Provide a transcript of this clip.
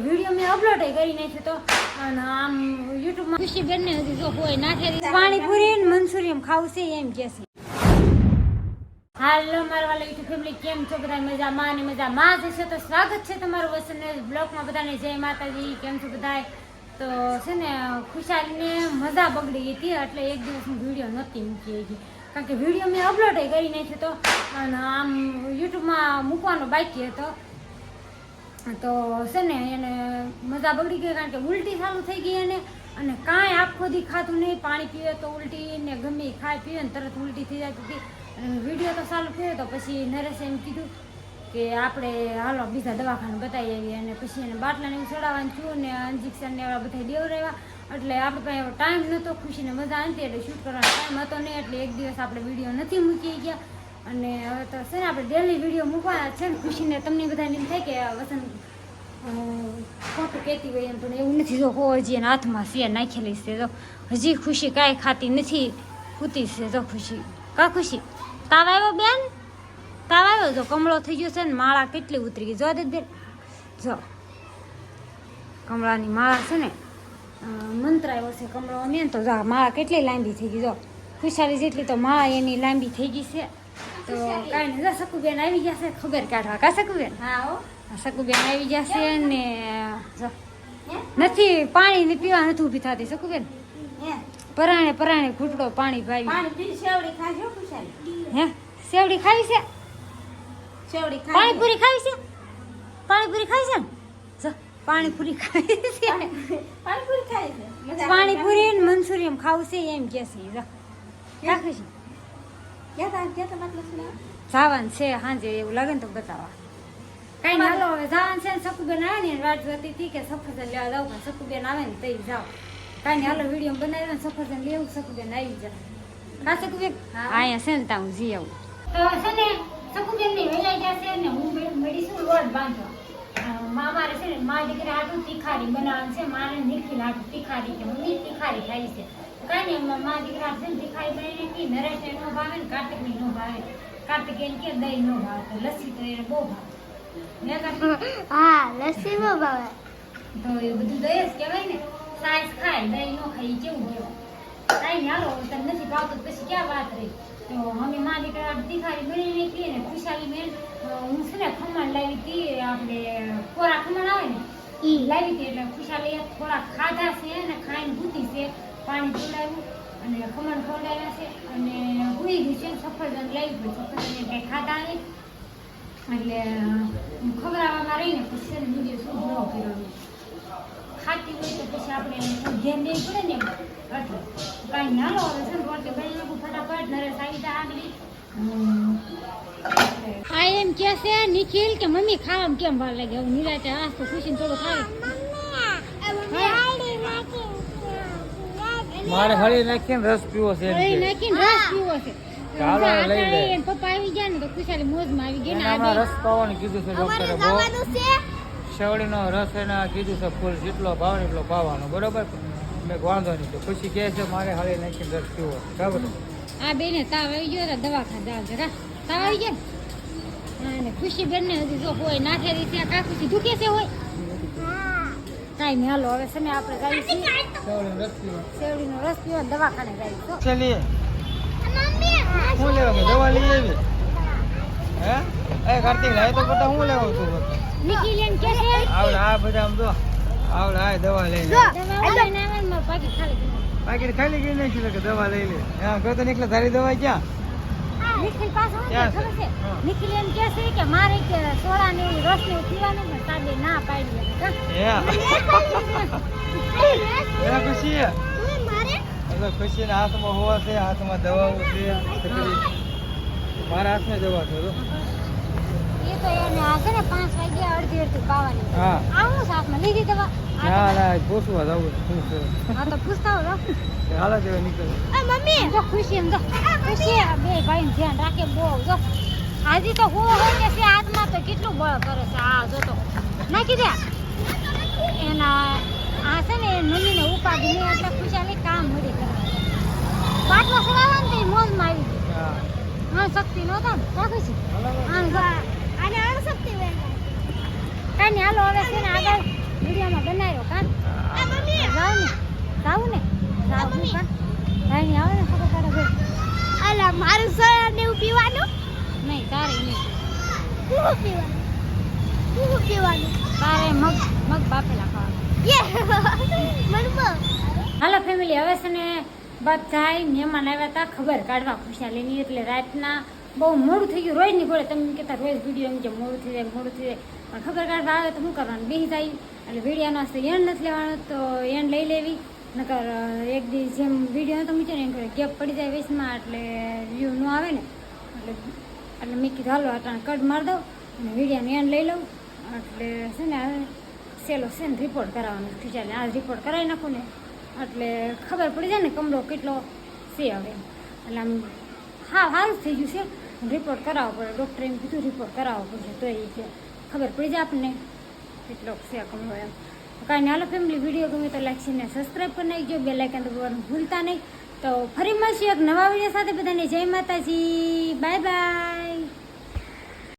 Video મેં upload કરી નાખ્યો તો. અને આમ યુટ્યુબમાં ખુશી બેનને હજી જો કોઈ નાખે પાણીપુરી ને મંચુરિયન ખાવું છે એમ કે છે. હાલો, મારા વાલા યુટ્યુબ ફેમિલી કેમ છો? બધા મજામાં અને મજામાં? જ છે તો સ્વાગત છે તમારું વસન બ્લોગમાં બધાને. જય માતાજી, કેમ છો બધા તો છે ને, ખુશાલીને મજા બગડી હતી, એટલે એક દિવસ હું વીડિયો નહોતી મૂકી હતી કારણ કે વીડિયો મેં અપલોડ કરી નાખ્યો તો. અને આમ યુટ્યુબમાં મૂકવાનો બાકી હતો. તો છે ને એને મજા બગડી ગઈ કારણ કે ઉલટી ચાલુ થઈ ગઈ એને અને કાંઈ આખો દી ખાતું નહીં, પાણી પીવે તો ઉલટી ને ગમે ખાય, પીવે ને તરત ઉલટી થઈ જતી હતી અને વીડિયો તો ચાલુ થયો તો પછી નરેશે એમ કીધું કે આપણે હાલો બીજા દવાખાને બતાવી આવીએ અને પછી એને બાટલાને એવું ચડાવવાનું છું ને ઇન્જેક્શન ને એવા બધા દેવરાવ્યા. એટલે આપણે કાંઈ એવો ટાઈમ નહોતો, ખુશીને મજા નથી એટલે શૂટ કરવાનો ટાઈમ હતો નહીં, એટલે એક દિવસ આપણે વીડિયો નથી મૂકી ગયા. અને હવે તો છે ને આપણે ડેલી વીડિયો મૂકવાના છે ને ખુશીને તમને બધાને એમ થાય કે વસંત અ, ખોટું કહેતી હોય એમ પણ એવું નથી. જો હો હજી એના હાથમાં છે નાખેલી છે તો હજી ખુશી કાંઈ ખાતી નથી ખૂતી છે તો ખુશી. કા ખુશી? તાવ આવ્યો બેન? તાવ આવ્યો? જો કમળો થઈ ગયો છે ને માળા કેટલી ઉતરી ગઈ. જો દે જો. કમળાની માળા છે ને મંત્ર આવ્યો છે કમળો અમે ને તો જો માળા કેટલી લાંબી થઈ ગઈ જો. ખુશાલી જેટલી તો માળા એની લાંબી થઈ ગઈ છે. તો કાંઈ નહીં. સકુબેન આવી ગયા છે ખબર કાઢવા. કા સકુબેન હા સકુબેન આવી જશે ને નથી પાણી ને પીવા નથી ઊભી થતી સકુબેન પરાણે પરાણે ઘૂંટડો પાણી ભાવી ખુશાલી. હે? સેવડી ખાવી છે? સેવડી પાણીપુરી ખાવી છે? પાણીપુરી ખાવી છે? ને જો પાણીપુરી ખાવી છે. પાણીપુરી ખાઈ છે. પાણીપુરી ને એમ ખાવું છે એમ કે છે. રાખે છે ક્યાં તા ક્યાં તા મતલબ સુના જાવાન છે સાંજે એવું લાગે ને તો બતાવા. કઈ ના લો હવે જાવાન છે ને સકુબેન આવે ને વાટ જોતી હતી કે સફરજન લેવા જાવ પણ સકુબેન આવે ને તઈ જાવ કઈ નહીં હાલો વીડિયો બનાવ્યો ને સફરજન લેવું સકુબેન આવી જાવ કા સકુબેન. અહીંયા છે ને ત્યાં હું જી આવું. તો છે ને સકુબેનની વેલાઈ જશે ને હું મેડિસિન લોટ બાંધો મારે છે ને મારી દીકરી આટલું તીખારી બનાવવાનું છે મારે નિખિલ આટલું તીખારી કે મમ્મી તીખારી ખાઈ છે. કાંઈ નહીં મારા દીકરા છે ને તીખારી બનાવીને કી નરેશ નો ભાવે ને કાર્તિકની નો ભાવે. કાર્તિક એને કે દહીં નો ભાવે તો લસ્સી તો એને બહુ ભાવે. ને હા લસ્સી માં ભાવે. તો એ બધું દહીં જ કહેવાય ને સાઈઝ ખાય દહીં નો ખાઈ કેવું કહેવાય કાંઈ હાલો તમને નથી ભાવતું પછી ક્યાં વાત રહી? તો અમે મા દીકરા તીખારી બની નીકળી ને ખુશાલી બેન હું છે ને ખમણ લાવી હતી આપણે કોરા ખમણ આવે ને એ લાવી હતી એટલે ખુશાલી થોડા ખાધા છે અને ખાઈને ભૂતી છે. પાણી પીવડાવ્યું અને ખમણ ખવડાવ્યા છે અને હુઈ ગઈ છે. સફરજન લાવી ગયું સફરજન કંઈ ખાધા નહીં. એટલે ખવડાવવામાં રહીને પછી એને બીજું શું ન કર્યું. ખાતી હોય તો પછી આપણે ધ્યાન દેવું પડે ને એટલે કાંઈ નાનો આવે છે ને, રોટલી બની નાખું ફટાફટ. નરેશ આવી જા આ એમ કે છે, નિખિલ, કે મમ્મી, ખાવામાં કેમ ભાર લાગે? હવે નિરાતે આસ તો ખુશીને થોડું ખાવે મારે હળી નાખીને રસ પીવો છે હળી નાખીને રસ પીવો છે. ચાલો, લઈ લે. પપ્પા આવી ગયા ને તો ખુશાલી મોજમાં આવી ગઈ ને આ રસ પાવાનું કીધું છે ડોક્ટરે બહુ. શેવડીનો રસ એને કીધું છે ફૂલ જેટલો ભાવ ને એટલો પાવાનો બરોબર? મેં વાંધો નહીં. તો ખુશી કહે છે મારે હળી નાખીને રસ પીવો બરાબર? આ બેને તાવ આવી ગયો દવા દવાખાને જરા. તાવ આવી ગયો ને? હા ને ખુશી બેન ને હજી જો હોય નાખેલી છે કા ખુશી દુખે છે હોય. કાંઈ નહીં. હાલો હવે છે ને આપણે જઈએ છીએ શેવડીનો રસ પીવો શેરડીનો રસ પીવા દવાખાને તો શું લેવા દવા લઈ આવી? હે? એ કાર્તિક લાય તો બધા હું લેવા તું? કે છે? આવડે આ બધા આમ જો. આવડે આ દવા લઈ લે. પાકીટ ખાલી. પાકીટ ખાલી ગઈ નહીં કે દવા લઈ લે? હા કહો તો નીકળે તારી દવા ક્યાં? નિખિલ પાસે ખબર છે? નિખિલ એમ કે છે કે મારે કે સોડા ને રસ ને પીવાનું પણ તાબે ના પાડી હે. એ ખુશી એટલે ખુશીના હાથમાં હોવા છે હાથમાં દવાઓ છે. મારા હાથમાં દવા છે એ તો છે ને પાંચ વાગ્યા અડધી અડધી પાવાની. હા. સાથમાં લીધી દવા ના ના પૂછવા જવું શું તો પૂછતા હાલો નીકળે. મમ્મી! જો ખુશી એમ જો. ખુશી બે ભાઈ ધ્યાન રાખે બહુ જો. હાજી તો હું હોય કે છે હાથમાં તો કેટલું બળ કરે છે. આ જો તો. નાખી દે. એના આ છે ને મમ્મીને ઉપાધિ નહીં એટલે ખુશાલી કામ મળી કરે. પાટલો સડાવવાનું તો મોજમાં આવી ગઈ હા. હા શક્તિ નો ને. રાખું છું. કાંઈ નહીં હાલો હવે છે ને આગળ વિડીયોમાં બનાવ્યો કાન જાઉં ને. જાઉં ને? જાઉં કાન કાંઈ નહીં આવે ને ખબર કાઢે ભાઈ અલા મારું સર ને પીવાનું? નહીં તારે નહીં. હું પીવાનું? હું પીવાનું? તારે મગ મગ બાફેલા ખાવાનું. હાલો ફેમિલી હવે છે ને બધા મહેમાન આવ્યા હતા ખબર કાઢવા ખુશાલીની એટલે રાતના બહુ મોડું થઈ ગયું. રોજની ગોળે તમે કહેતા રોજ વીડિયો એમ કે મોડું થઈ જાય મોડું થઈ જાય. પણ ખબર કાઢવા આવે તો શું કરવાનું? બેસી જાય. એટલે વિડીયોનો હસ્તે એન્ડ નથી લેવાનો, તો એન્ડ લઈ લેવી. નકર એક દી જેમ વીડિયો નતો મૂક્યો ને એમ ગેપ પડી જાય વેસમાં એટલે વ્યૂ ન આવે ને. એટલે એટલે મેં કીધું, હાલો, અટાણે કટ મારી દઉં અને વિડીયાનો એન્ડ લઈ લઉં. એટલે છે ને સેલો છે ને રિપોર્ટ કરાવવાનો ટીચરને આ રિપોર્ટ કરાવી નાખું ને. એટલે ખબર પડી જાય ને કમરો કેટલો છે હવે. એટલે આમ હા સારું થઈ ગયું છે. રિપોર્ટ કરાવવો પડે. ડૉક્ટરે એમ કીધું રિપોર્ટ કરાવવો પડશે, તો એ કે ખબર પડી જાય આપણને? કેટલો છે કમરો એમ. કાંઈ નાલો ફેમિલી વીડિયો ગમે તો લાઈક છે ને સબસ્ક્રાઈબ કરી નાખજો. બે લાઇકન દબાવવાનું ભૂલતા નહીં. તો ફરી મળશું એક નવા વીડિયો સાથે બધાને. જય માતાજી. Bye bye